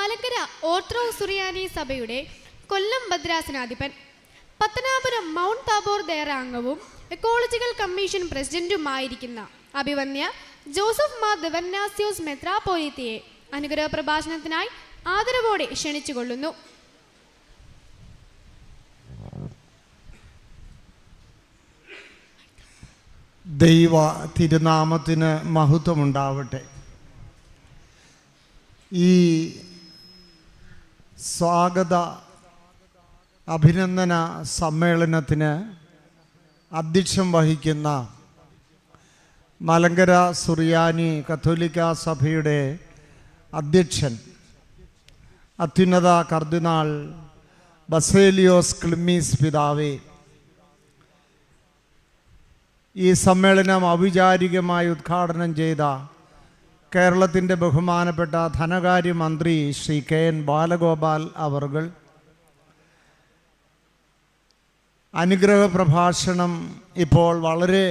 Malakkara orthodox സുറിയാനി സഭയുടെ കൊല്ലം ഭദ്രാസനാധിപൻ. Pathanapuram mount Tabor ദേറ അംഗവും എക്കോളജിക്കൽ കമ്മീഷൻ പ്രസിഡന്റുമായിരിക്കുന്ന അഭിവന്യ ജോസഫ് മാർ ദിവന്നാസ്യോസ് മെത്രാപോലിത്തയെ അനുഗ്രഹ പ്രഭാഷണത്തിനായി ആദരവോടെ ക്ഷണിച്ചുകൊള്ളുന്നു. ദൈവ തിരുനാമത്തിന് മഹത്വമുണ്ടാവട്ടെ. ഈ സ്വാഗത അഭിനന്ദന സമ്മേളനത്തിന് അധ്യക്ഷം വഹിക്കുന്ന മലങ്കര സുറിയാനി കത്തോലിക്ക സഭയുടെ അധ്യക്ഷൻ അത്യുന്നത കർദിനാൾ ബസേലിയോസ് ക്ലിമ്മീസ് പിതാവേ ഈ സമ്മേളനം ഔപചാരികമായി ഉദ്ഘാടനം ചെയ്ത കേരളത്തിന്റെ ബഹുമാനപ്പെട്ട ധനകാര്യമന്ത്രി ശ്രീ കെ എൻ ബാലഗോപാൽ അവർ അനുഗ്രഹ പ്രഭാഷണം ഇപ്പോൾ വളരെ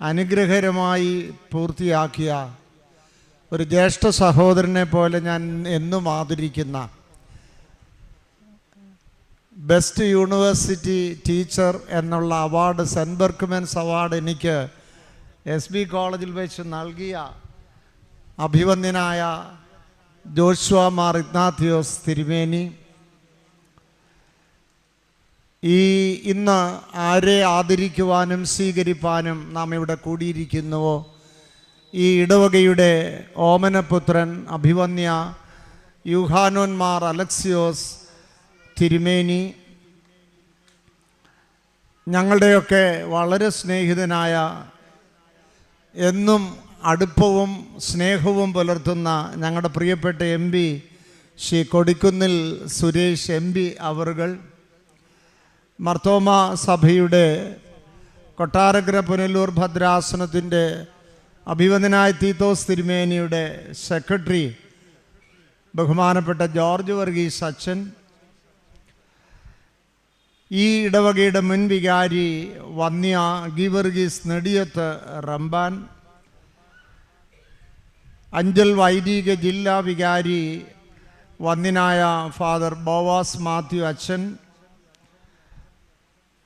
അനുഗ്രഹകരമായി പൂർത്തിയാക്കിയ ഒരു ജ്യേഷ്ഠ സഹോദരനെ പോലെ ഞാൻ എന്നും ആദരിക്കുന്ന ബെസ്റ്റ് യൂണിവേഴ്സിറ്റി ടീച്ചർ എന്നുള്ള award Saint Berchmans Berchmans award എനിക്ക് എസ് ബി കോളേജിൽ വെച്ച് നൽകിയ അഭിവന്ദ്യനായ ജോഷ്വ മാർ ഇഗ്നാത്തിയോസ് തിരുമേനി. ഈ ഇന്ന് ആരെ ആദരിക്കുവാനും സ്വീകരിപ്പാനും നാം ഇവിടെ കൂടിയിരിക്കുന്നുവോ? ഈ ഇടവകയുടെ ഓമനപുത്രൻ അഭിവന്യ യുഹാനോന്മാർ അലക്സിയോസ് തിരുമേനി. ഞങ്ങളുടെയൊക്കെ വളരെ സ്നേഹിതനായ എന്നും അടുപ്പവും സ്നേഹവും പുലർത്തുന്ന ഞങ്ങളുടെ പ്രിയപ്പെട്ട M P Shri Kodikunnil Suresh M P അവറുകൾ മർത്തോമ സഭയുടെ കൊട്ടാരക്കര പുനലൂർ ഭദ്രാസനത്തിന്റെ അഭിവന്ദനായ തീത്തോസ് തിരുമേനിയുടെ സെക്രട്ടറി ബഹുമാനപ്പെട്ട ജോർജ് വർഗീസ് അച്ഛൻ ഈ ഇടവകയുടെ മുൻ വികാരി വന്യ ഗീവർഗീസ് നെടിയത്ത് റംബാൻ അഞ്ചൽ വൈദിക ജില്ലാ വികാരി വന്നിനായ ഫാദർ ബോവാസ് മാത്യു അച്ഛൻ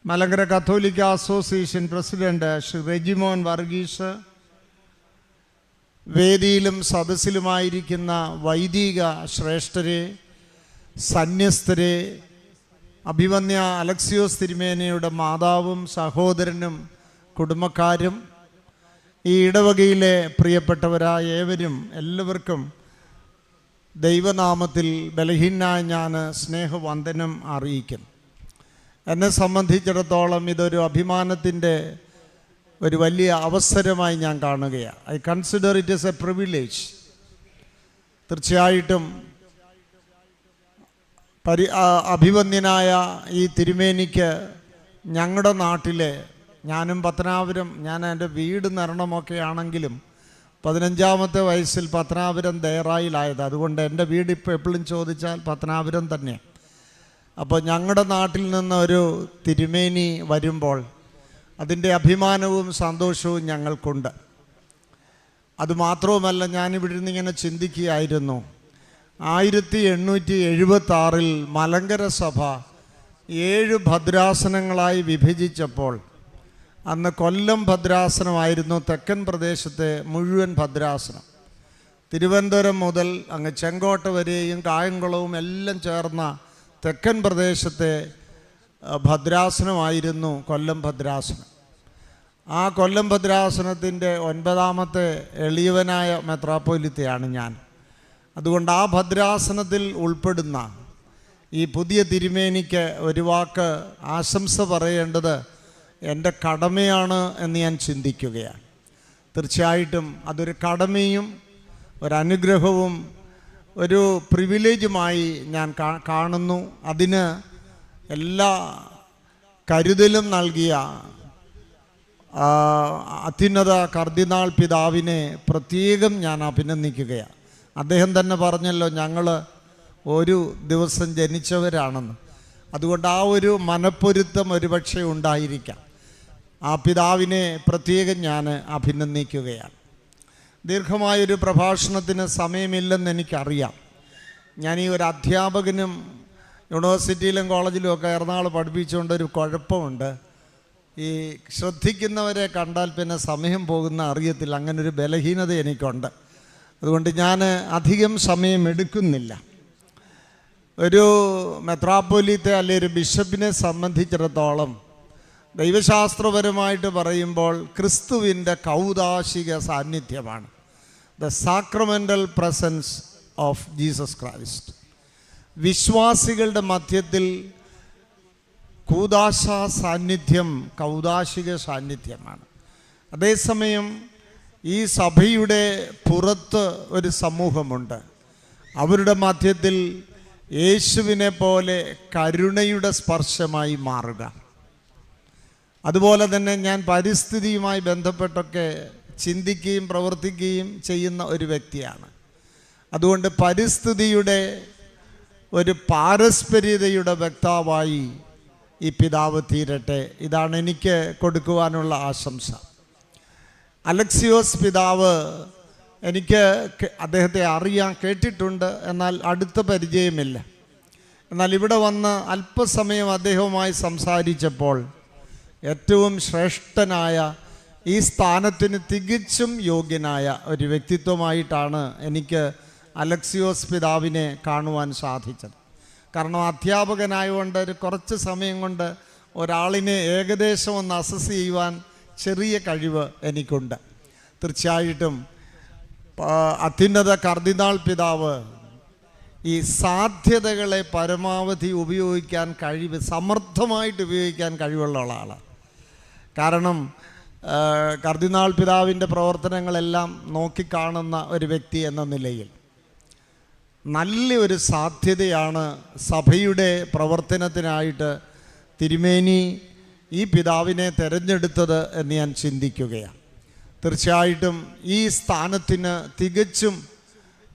Malankara Catholic association president Shri Rejimon Varghese വേദിയിലും സദസ്സിലുമായിരിക്കുന്ന വൈദിക ശ്രേഷ്ഠരെ സന്യസ്തരെ അഭിമന്യ അലക്സിയോസ് തിരുമേനയുടെ മാതാവും സഹോദരനും കുടുംബക്കാരും ഈ ഇടവകയിലെ പ്രിയപ്പെട്ടവരായ ഏവരും എല്ലാവർക്കും ദൈവനാമത്തിൽ ബലഹീനായ ഞാൻ സ്നേഹവന്ദനം അറിയിക്കുന്നു. എന്നെ സംബന്ധിച്ചിടത്തോളം ഇതൊരു അഭിമാനത്തിന്റെ ഒരു വലിയ അവസരമായി ഞാൻ കാണുകയാണ്. I consider it is a privilege തീർച്ചയായിട്ടും പരി അഭിവന്യനായ ഈ തിരുമേനിക്ക് ഞങ്ങളുടെ നാട്ടിലെ ഞാനും പത്തനാപുരം ഞാൻ എന്റെ വീട് നിരണമൊക്കെ ആണെങ്കിലും പതിനഞ്ചാമത്തെ വയസ്സിൽ പത്തനാപുരം ദേറായിലായത്. അതുകൊണ്ട് എന്റെ വീട് ഇപ്പോൾ എപ്പോഴും ചോദിച്ചാൽ പത്തനാപുരം തന്നെ അപ്പോൾ ഞങ്ങളുടെ നാട്ടിൽ നിന്ന് ഒരു തിരുമേനി വരുമ്പോൾ അതിന്റെ അഭിമാനവും സന്തോഷവും ഞങ്ങൾക്കുണ്ട്. അതുമാത്രവുമല്ല ഞാനിവിടെ നിന്ന് ഇങ്ങനെ ചിന്തിക്കുകയായിരുന്നു. ആയിരത്തി എണ്ണൂറ്റി എഴുപത്തി മലങ്കര സഭ ഏഴ് ഭദ്രാസനങ്ങളായി വിഭജിച്ചപ്പോൾ അന്ന് കൊല്ലം ഭദ്രാസനമായിരുന്നു തെക്കൻ പ്രദേശത്തെ മുഴുവൻ ഭദ്രാസനം. തിരുവനന്തപുരം മുതൽ അങ്ങ് ചെങ്കോട്ട വരെയും കായംകുളവും എല്ലാം ചേർന്ന തെക്കൻ പ്രദേശത്തെ ഭദ്രാസനമായിരുന്നു കൊല്ലം ഭദ്രാസനം. ആ കൊല്ലം ഭദ്രാസനത്തിന്റെ ഒൻപതാമത്തെ എളിയവനായ മെത്രാപ്പോലിത്തയാണ് ഞാൻ. അതുകൊണ്ട് ആ ഭദ്രാസനത്തിൽ ഉൾപ്പെടുന്ന ഈ പുതിയ തിരുമേനിക്ക് ഒരു വാക്ക് ആശംസ പറയേണ്ടത് എന്റെ കടമയാണ് എന്ന് ഞാൻ ചിന്തിക്കുകയാണ്. തീർച്ചയായിട്ടും അതൊരു കടമയും ഒരനുഗ്രഹവും ഒരു പ്രിവിലേജുമായി ഞാൻ കാണുന്നു. അതിന് എല്ലാ കരുതലും നൽകിയ അത്യുന്നത കർദിനാൾ പിതാവിനെ പ്രത്യേകം ഞാൻ അഭിനന്ദിക്കുകയാണ്. അദ്ദേഹം തന്നെ പറഞ്ഞല്ലോ ഞങ്ങൾ ഒരു ദിവസം ജനിച്ചവരാണെന്ന്. അതുകൊണ്ട് ആ ഒരു മനപ്പൊരുത്തം ഒരുപക്ഷെ ഉണ്ടായിരിക്കാം. ആ പിതാവിനെ പ്രത്യേകം ഞാൻ അഭിനന്ദിക്കുകയാണ്. ദീർഘമായൊരു പ്രഭാഷണത്തിന് സമയമില്ലെന്ന് എനിക്കറിയാം. ഞാൻ ഈ ഒരു അധ്യാപകനും യൂണിവേഴ്സിറ്റിയിലും കോളേജിലും ഒക്കെ എറണാകുളം പഠിപ്പിച്ചുകൊണ്ട് ഒരു കുഴപ്പമുണ്ട്. ഈ ശ്രദ്ധിക്കുന്നവരെ കണ്ടാൽ പിന്നെ സമയം പോകുന്ന അറിയത്തില്ല. അങ്ങനൊരു ബലഹീനത എനിക്കുണ്ട്. അതുകൊണ്ട് ഞാൻ അധികം സമയം എടുക്കുന്നില്ല. ഒരു മെത്രാപ്പൊലീത്തെ അല്ലെ ഒരു ബിഷപ്പിനെ സംബന്ധിച്ചിടത്തോളം ദൈവശാസ്ത്രപരമായിട്ട് പറയുമ്പോൾ ക്രിസ്തുവിന്റെ കൗതാശിക സാന്നിധ്യമാണ്. The sacramental presence of Jesus Christ വിശ്വാസികളുടെ മധ്യത്തിൽ കൂതാശ സാന്നിധ്യം കൗതാശിക സാന്നിധ്യമാണ്. അതേസമയം ഈ സഭയുടെ പുറത്ത് ഒരു സമൂഹമുണ്ട്. അവരുടെ മധ്യത്തിൽ യേശുവിനെ പോലെ കരുണയുടെ സ്പർശമായി മാറുക. അതുപോലെ തന്നെ ഞാൻ പരിസ്ഥിതിയുമായി ബന്ധപ്പെട്ടൊക്കെ ചിന്തിക്കുകയും പ്രവർത്തിക്കുകയും ചെയ്യുന്ന ഒരു വ്യക്തിയാണ്. അതുകൊണ്ട് പരിസ്ഥിതിയുടെ ഒരു പാരസ്പര്യതയുടെ വക്താവായി ഈ പിതാവ് തീരട്ടെ. ഇതാണ് എനിക്ക് കൊടുക്കുവാനുള്ള ആശംസ. അലക്സിയോസ് പിതാവ് എനിക്ക് അദ്ദേഹത്തെ അറിയാൻ കേട്ടിട്ടുണ്ട്. എന്നാൽ അടുത്ത പരിചയമില്ല. എന്നാൽ ഇവിടെ വന്ന് അല്പസമയം അദ്ദേഹവുമായി സംസാരിച്ചപ്പോൾ ഏറ്റവും ശ്രേഷ്ഠനായ ഈ സ്ഥാനത്തിന് തികച്ചും യോഗ്യനായ ഒരു വ്യക്തിത്വമായിട്ടാണ് എനിക്ക് അലക്സിയോസ് പിതാവിനെ കാണുവാൻ സാധിച്ചത്. കാരണം അധ്യാപകനായതുകൊണ്ട് ഒരു കുറച്ച് സമയം കൊണ്ട് ഒരാളിനെ ഏകദേശം ഒന്ന് അസസ് ചെയ്യുവാൻ ചെറിയ കഴിവ് എനിക്കുണ്ട്. തീർച്ചയായിട്ടും അത്യുന്നത കർദിനാൾ പിതാവ് ഈ സാധ്യതകളെ പരമാവധി ഉപയോഗിക്കാൻ കഴിവ് സമർത്ഥമായിട്ട് ഉപയോഗിക്കാൻ കഴിവുള്ള ആളാണ്. കാരണം കർദിനാൾ പിതാവിന്റെ പ്രവർത്തനങ്ങളെല്ലാം നോക്കിക്കാണുന്ന ഒരു വ്യക്തി എന്ന നിലയിൽ നല്ലൊരു സാധ്യതയാണ് സഭയുടെ പ്രവർത്തനത്തിനായിട്ട് തിരുമേനി ഈ പിതാവിനെ തിരഞ്ഞെടുത്തത് എന്ന് ഞാൻ ചിന്തിക്കുകയാണ്. തീർച്ചയായിട്ടും ഈ സ്ഥാനത്തിന് തികച്ചും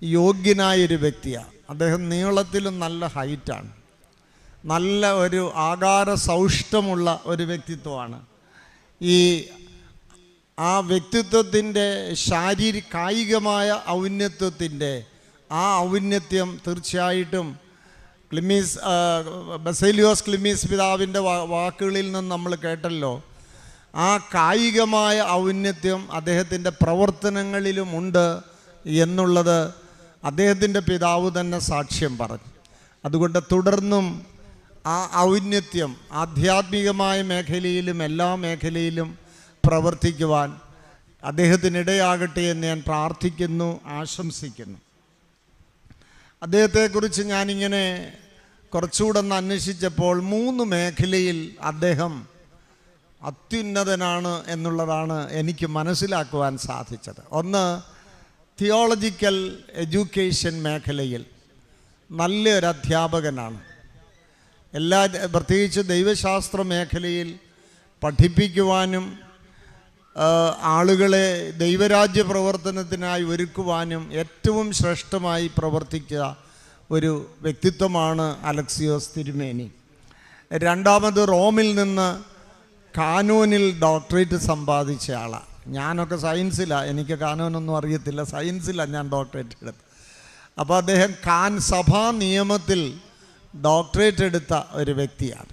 യോഗ്യനായൊരു വ്യക്തിയാണ്. അദ്ദേഹം നീളത്തിലും നല്ല ഹൈറ്റാണ്. നല്ല ഒരു ആകാര സൗഷ്ടമുള്ള ഒരു വ്യക്തിത്വമാണ്. ഈ ആ വ്യക്തിത്വത്തിന്റെ ശാരീരിക കായികമായ ഔന്നത്വത്തിന്റെ ആ ഔന്നത്യം തീർച്ചയായിട്ടും ക്ലിമീസ് ബസേലിയോസ് ക്ലിമീസ് പിതാവിന്റെ വാക്കുകളിൽ നിന്ന് നമ്മൾ കേട്ടല്ലോ. ആ കായികമായ ഔന്നത്യം അദ്ദേഹത്തിന്റെ പ്രവർത്തനങ്ങളിലുമുണ്ട് എന്നുള്ളത് അദ്ദേഹത്തിന്റെ പിതാവ് തന്നെ സാക്ഷ്യം പറഞ്ഞു. അതുകൊണ്ട് തുടർന്നും ആ ഔന്നത്യം ആധ്യാത്മികമായ മേഖലയിലും എല്ലാ മേഖലയിലും പ്രവർത്തിക്കുവാൻ അദ്ദേഹത്തിനിടയാകട്ടെ എന്ന് ഞാൻ പ്രാർത്ഥിക്കുന്നു ആശംസിക്കുന്നു. അദ്ദേഹത്തെക്കുറിച്ച് ഞാനിങ്ങനെ കുറച്ചുകൂടെ ഒന്ന് അന്വേഷിച്ചപ്പോൾ മൂന്ന് മേഖലയിൽ അദ്ദേഹം അത്യുന്നതനാണ് എന്നുള്ളതാണ് എനിക്ക് മനസ്സിലാക്കുവാൻ സാധിച്ചത്. ഒന്ന് തിയോളജിക്കൽ എഡ്യൂക്കേഷൻ മേഖലയിൽ നല്ലൊരു അധ്യാപകനാണ് എല്ലാ പ്രത്യേകിച്ച് ദൈവശാസ്ത്ര മേഖലയിൽ പഠിപ്പിക്കുവാനും ആളുകളെ ദൈവരാജ്യ പ്രവർത്തനത്തിനായി ഒരുക്കുവാനും ഏറ്റവും ശ്രേഷ്ഠമായി പ്രവർത്തിക്കുക ഒരു വ്യക്തിത്വമാണ് അലക്സിയോസ് തിരുമേനി. രണ്ടാമത് റോമിൽ നിന്ന് കാനൂനിൽ ഡോക്ടറേറ്റ് സമ്പാദിച്ച ആളാണ് ഞാനൊക്കെ സയൻസിലാണ് എനിക്ക് കാനൂനൊന്നും അറിയത്തില്ല സയൻസിലാണ് ഞാൻ ഡോക്ടറേറ്റ് എടുത്തത്. അപ്പോൾ അദ്ദേഹം കാൻ സഭാ നിയമത്തിൽ ഡോക്ടറേറ്റ് എടുത്ത ഒരു വ്യക്തിയാണ്.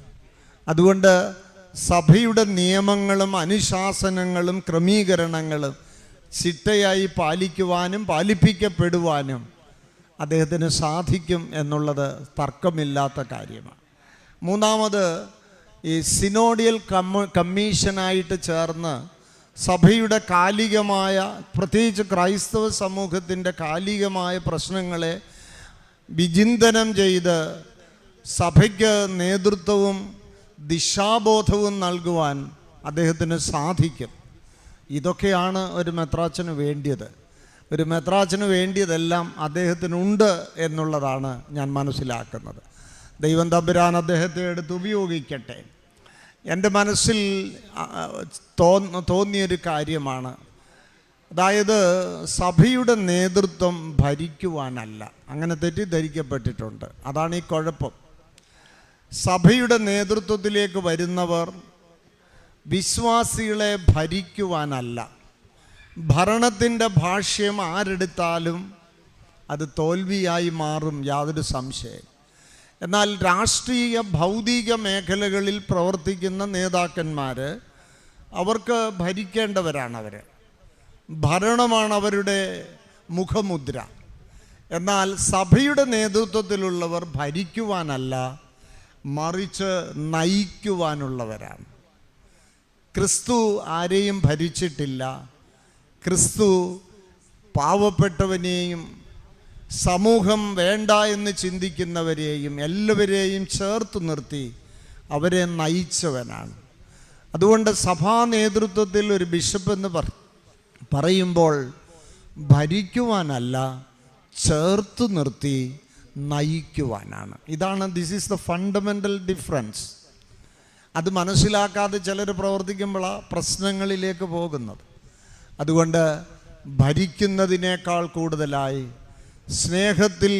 അതുകൊണ്ട് സഭയുടെ നിയമങ്ങളും അനുശാസനങ്ങളും ക്രമീകരണങ്ങളും ചിട്ടയായി പാലിക്കുവാനും പാലിപ്പിക്കപ്പെടുവാനും അദ്ദേഹത്തിന് സാധിക്കും എന്നുള്ളത് തർക്കമില്ലാത്ത കാര്യമാണ്. മൂന്നാമത് ഈ സിനോഡിയൽ കമ്മ കമ്മീഷനായിട്ട് ചേർന്ന് സഭയുടെ കാലികമായ പ്രത്യേകിച്ച് ക്രൈസ്തവ സമൂഹത്തിന്റെ കാലികമായ പ്രശ്നങ്ങളെ വിചിന്തനം ചെയ്ത് സഭയ്ക്ക് നേതൃത്വവും ദിശാബോധവും നൽകുവാൻ അദ്ദേഹത്തിന് സാധിക്കും. ഇതൊക്കെയാണ് ഒരു മെത്രാച്ചന് വേണ്ടിയത്. ഒരു മെത്രാച്ചന് വേണ്ടിയതെല്ലാം അദ്ദേഹത്തിനുണ്ട് എന്നുള്ളതാണ് ഞാൻ മനസ്സിലാക്കുന്നത്. ദൈവം തമ്പുരാൻ അദ്ദേഹത്തെ എടുത്ത് ഉപയോഗിക്കട്ടെ. എന്റെ മനസ്സിൽ തോന്ന തോന്നിയൊരു കാര്യമാണ്. അതായത് സഭയുടെ നേതൃത്വം ഭരിക്കുവാനല്ല. അങ്ങനെ തെറ്റിദ്ധരിക്കപ്പെട്ടിട്ടുണ്ട്. അതാണ് ഈ കുഴപ്പം. സഭയുടെ നേതൃത്വത്തിലേക്ക് വരുന്നവർ വിശ്വാസികളെ ഭരിക്കുവാനല്ല. ഭരണത്തിന്റെ ഭാഷ്യം ആരെടുത്താലും അത് തോൽവിയായി മാറും യാതൊരു സംശയം. എന്നാൽ രാഷ്ട്രീയ ഭൗതിക മേഖലകളിൽ പ്രവർത്തിക്കുന്ന നേതാക്കന്മാർ അവർക്ക് ഭരിക്കേണ്ടവരാണ് അവർ ഭരണമാണ് അവരുടെ മുഖമുദ്ര. എന്നാൽ സഭയുടെ നേതൃത്വത്തിലുള്ളവർ ഭരിക്കുവാനല്ല മറിച്ച് നയിക്കുവാനുള്ളവരാണ്. ക്രിസ്തു ആരെയും ഭരിച്ചിട്ടില്ല. ക്രിസ്തു പാവപ്പെട്ടവനെയും സമൂഹം വേണ്ട എന്ന് ചിന്തിക്കുന്നവരെയും എല്ലാവരെയും ചേർത്ത് നിർത്തി അവരെ നയിച്ചവനാണ്. അതുകൊണ്ട് സഭാ നേതൃത്വത്തിൽ ഒരു ബിഷപ്പ് എന്ന് പറ പറയുമ്പോൾ ഭരിക്കുവാനല്ല ചേർത്ത് നിർത്തി നയിക്കുവാനാണ്. ഇതാണ് this is the fundamental difference അത് മനസ്സിലാക്കാതെ ചിലർ പ്രവർത്തിക്കുമ്പോഴാണ് പ്രശ്നങ്ങളിലേക്ക് പോകുന്നത്. അതുകൊണ്ട് ഭരിക്കുന്നതിനേക്കാൾ കൂടുതലായി സ്നേഹത്തിൽ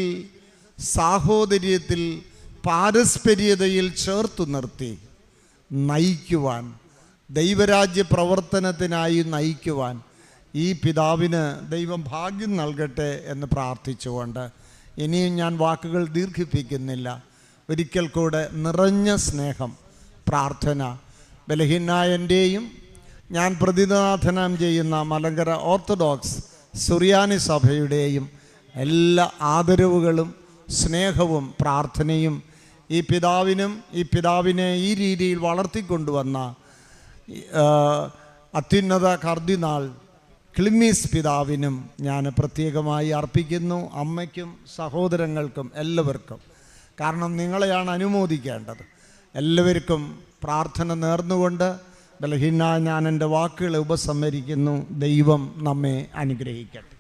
സാഹോദര്യത്തിൽ പാരസ്പര്യതയിൽ ചേർത്തു നിർത്തി നയിക്കുവാൻ ദൈവരാജ്യ പ്രവർത്തനത്തിനായി നയിക്കുവാൻ ഈ പിതാവിന് ദൈവം ഭാഗ്യം നൽകട്ടെ എന്ന് പ്രാർത്ഥിച്ചുകൊണ്ട് ഇനിയും ഞാൻ വാക്കുകൾ ദീർഘിപ്പിക്കുന്നില്ല. ഒരിക്കൽ കൂടെ നിറഞ്ഞ സ്നേഹം പ്രാർത്ഥന. ബലഹീനായന്റെയും ഞാൻ പ്രതിനാഥനം ചെയ്യുന്ന മലങ്കര ഓർത്തഡോക്സ് സുറിയാനി സഭയുടെയും എല്ലാ ആദരവുകളും സ്നേഹവും പ്രാർത്ഥനയും ഈ പിതാവിനും ഈ പിതാവിനെ ഈ രീതിയിൽ വളർത്തിക്കൊണ്ടുവന്ന അത്യുന്നത കർദിനാൾ ക്ലിമ്മീസ് പിതാവിനും ഞാൻ പ്രത്യേകമായി അർപ്പിക്കുന്നു അമ്മയ്ക്കും സഹോദരങ്ങൾക്കും എല്ലാവർക്കും. കാരണം നിങ്ങളെയാണ് അനുമോദിക്കേണ്ടത്. എല്ലാവർക്കും പ്രാർത്ഥന നേർന്നുകൊണ്ട് ബലഹീന ഞാൻ എന്റെ വാക്കുകളെ ഉപസംഹരിക്കുന്നു. ദൈവം നമ്മെ അനുഗ്രഹിക്കട്ടെ.